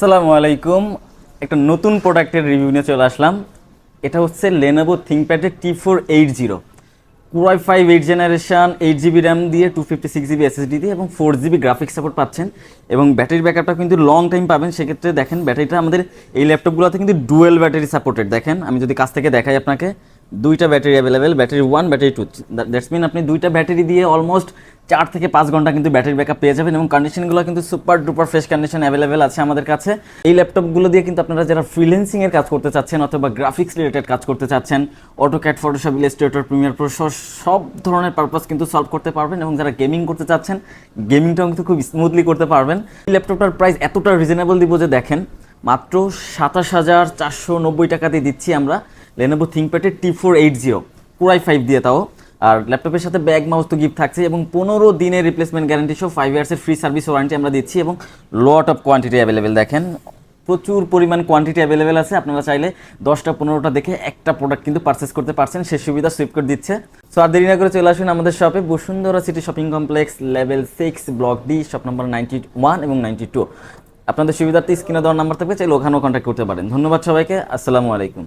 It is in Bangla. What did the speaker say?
আসসালামু আলাইকুম একটা নতুন প্রোডাক্টের রিভিউ নিয়ে চলে আসলাম। এটা হচ্ছে লেনোভো থিঙ্কপ্যাডের T four eight zero কুরাই five eight generation eight GB RAM দিয়ে two fifty six GB SSD দিয়ে এবং ফোর জিবি গ্রাফিক্স সাপোর্ট পাচ্ছেন। এবং ব্যাটারি ব্যাকআপটা কিন্তু লং টাইম পাবেন। সেক্ষেত্রে দেখেন ব্যাটারিটা আমাদের এই ল্যাপটপগুলোতে কিন্তু ডুয়েল ব্যাটারি সাপোর্টেড দেখেন, আমি যদি কাছ থেকে দেখাই আপনাকে, দুইটা battery available battery one battery two that's mean আপনি দুইটা ব্যাটারি দিয়ে অলমোস্ট চার থেকে পাঁচ ঘণ্টা কিন্তু ব্যাটারি ব্যাকআপ পেয়ে যাবেন এবং কন্ডিশনগুলো কিন্তু super duper fresh condition available আছে আমাদের কাছে। এই ল্যাপটপগুলো দিয়ে কিন্তু আপনারা যারা ফ্রিলেন্সিংয়ের কাজ করতে চাচ্ছেন অথবা গ্রাফিক্স রিলেটেড কাজ করতে চাচ্ছেন AutoCAD Photoshop Illustrator Premiere Pro সব ধরনের পারপাস কিন্তু সলভ করতে পারবেন এবং যারা গেমিং করতে চাচ্ছেন গেমিংটাও কিন্তু খুব স্মুথলি করতে পারবেন। এই ল্যাপটপটার প্রাইস এতটা রিজনেবল দিব যে দেখেন, মাত্র সাতাশ হাজার চারশো নব্বই টাকাতে দিচ্ছি আমরা লেনোভো থিঙ্কপ্যাডের টি ফোর এইট জিরো পুরাই ফাইভ দিয়ে তাও। আর ল্যাপটপের সাথে ব্যাগ মাউস তো গিফট থাকছে এবং পনেরো দিনের রিপ্লেসমেন্ট গ্যারান্টি সহ ফাইভ ইয়ার্সের ফ্রি সার্ভিস ওয়ারেন্টি আমরা দিচ্ছি এবং লট অফ কোয়ান্টিটি অ্যাভেলেবেল দেখেন, প্রচুর পরিমাণ কোয়ান্টিটি অ্যাভেলেবেল আছে। আপনারা চাইলে দশটা, পনেরোটা দেখে একটা প্রোডাক্ট কিন্তু পারচেস করতে পারছেন। সে সুবিধা সুইপ করে দিচ্ছে। সো আর দেরি না করে চলে আসুন আমাদের শপে Bashundhara city shopping complex level six block D shop number ninety one এবং নাইনটি টু আপনাদের সুবিধার্থে স্ক্রিনে দেওয়ার নাম্বার থাকবে, চাইলে ওখানেও কন্ট্যাক্ট করতে পারেন। ধন্যবাদ সবাইকে। আসসালামু আলাইকুম।